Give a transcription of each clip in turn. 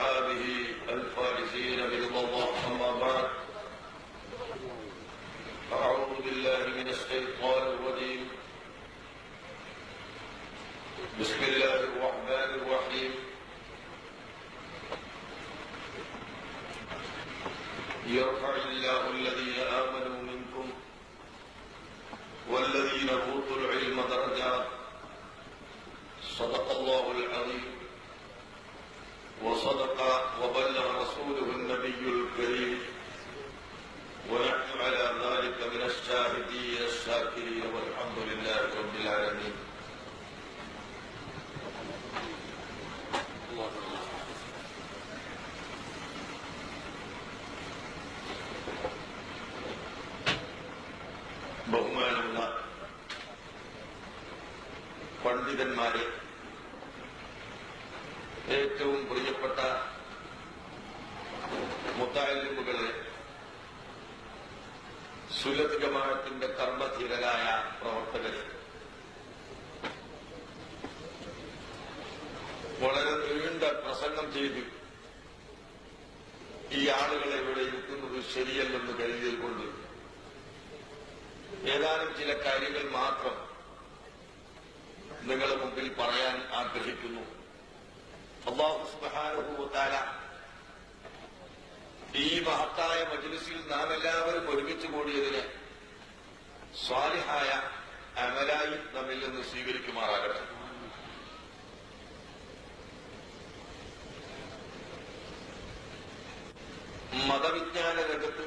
أصحابه الفائزين برضا الله. أما بعد أعوذ بالله من الشيطان الرجيم. بسم الله الرحمن الرحيم. يرفع الله الذين آمنوا منكم والذين أوتوا العلم درجات. صدق الله العظيم. وصدق وبلغ رسوله النبي الكريم ونحن على ذلك من الشاهدين الشاكرين والحمد لله رب العالمين ബഹുമാനമുള്ള പണ്ഡിതന്മാരെ ഏറ്റവും പ്രിയപ്പെട്ട മുത്താലിമുകളെ സുലത് ജമാഅത്തിന്റെ കർമ്മധീരരായ പ്രവർത്തകരെ. വളരെ നീണ്ട പ്രസംഗം ചെയ്ത്. ഈ ആളുകളെ ഇവിടെ ഇരുത്തുന്നത് ശരിയല്ലെന്ന് കരുതിയത് കൊണ്ട് ഏതാനും ചില കാര്യങ്ങൾ മാത്രം നിങ്ങളുടെ മുമ്പിൽ പറയാൻ ആഗ്രഹിക്കുന്നു. അള്ളാഹു സുബാനുഭൂത്താല ഈ മഹത്തായ മജ്ലിസിൽ നാം എല്ലാവരും ഒരുമിച്ച് കൂടിയതിന് സ്വാലിഹായ അമലായി നമ്മിൽ നിന്ന് സ്വീകരിക്കുമാറാകട്ടെ. മതവിജ്ഞാന രംഗത്ത്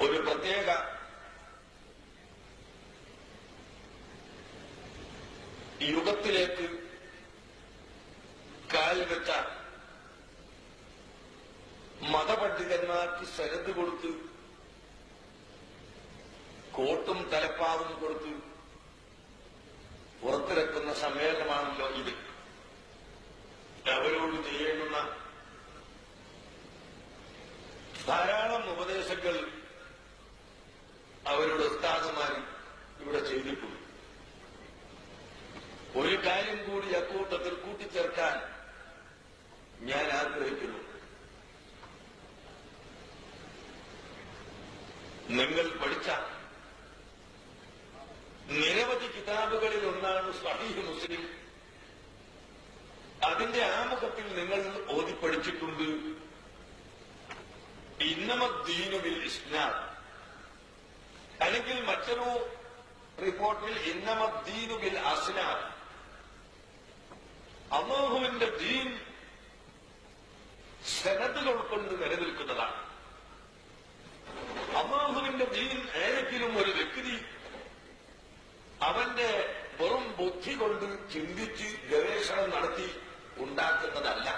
ഒരു പ്രത്യേക യുഗത്തിലേക്ക് കാൽവെച്ച മതപണ്ഡിതന്മാർക്ക് ശരത് കൊടുത്ത് കോട്ടും തലപ്പാവും കൊടുത്ത് പുറത്തിറക്കുന്ന സമ്മേളനമാണല്ലോ ഇത്. കിതാബുകളിൽ ഒന്നാണ് സഹീഹ് മുസ്ലിം. അതിന്റെ ആമുഖത്തിൽ നിങ്ങൾ ഓതി പഠിച്ചിട്ടുണ്ട് ഇന്നമദ്ദീനുബിൽ ഇസ്ലാം അല്ലെങ്കിൽ മറ്റൊരു റിപ്പോർട്ടിൽ ഇന്നമദ്ദീനുവിൽ അസ്ലാം അള്ളാഹുവിന്റെ ദീൻ സനതുകൾ കൊണ്ട് നിലനിൽക്കുന്നതാണ്. അള്ളാഹുവിന്റെ ദീൻ ഏതെങ്കിലും ഒരു ബുദ്ധി കൊണ്ട് ചിന്തിച്ച് ഗവേഷണം നടത്തി ഉണ്ടാക്കുന്നതല്ല.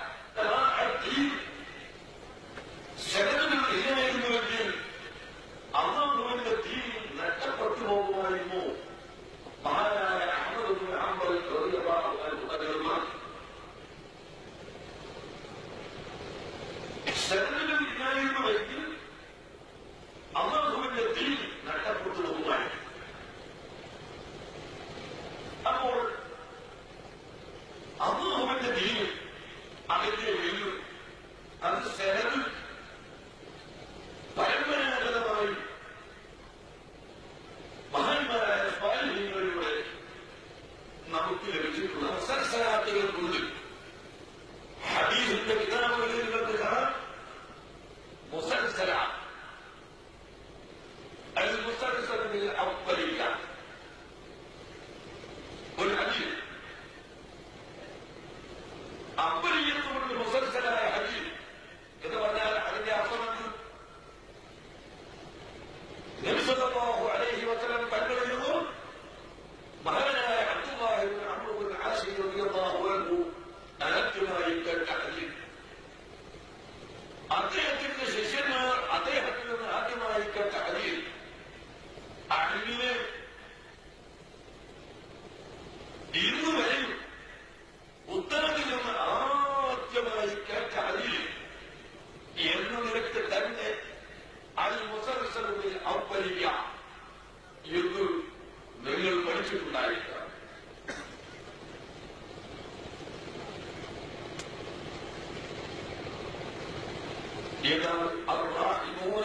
إذا الراحمون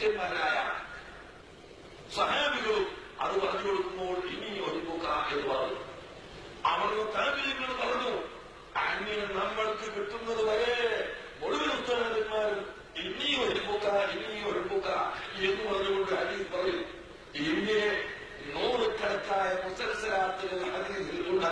ശിഷ്യന്മാരായ സഹാബികളും അത് പറഞ്ഞു കൊടുക്കുമ്പോൾ ഇനി ഒഴിക്കുക എന്ന് പറഞ്ഞു. അവിടുന്ന് താപിയങ്ങൾ പറഞ്ഞു. അങ്ങനെ നമ്മൾക്ക് കിട്ടുന്നത് വരെ മുഴുവൻ ഉത്തരവാദിന്മാരും ഇനി ഒഴിക്കുക ഇനി ഒഴിക്കുക എന്ന് പറഞ്ഞുകൊണ്ട് ഹരീസ് പറയും. ഇന്ത്യയെ നൂറുകണക്കായ മുസൽസലാത്തുകൾ ഹരീസിൽ ഉണ്ട്.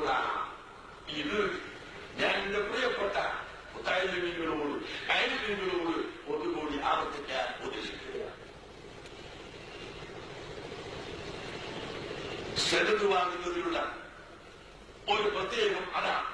പറയുമ്പോഴാണ് ഇത് ഞാൻ എന്റെ പ്രിയപ്പെട്ട മുത്തായ്മീങ്ങളോട് അയൽമീങ്ങളോട് ഒന്നുകൂടി ആവർത്തിക്കാൻ ഉദ്ദേശിക്കുകയാണ്. സെലത്ത് വാങ്ങുന്നതിലുള്ള ഒരു പ്രത്യേകം അതാണ്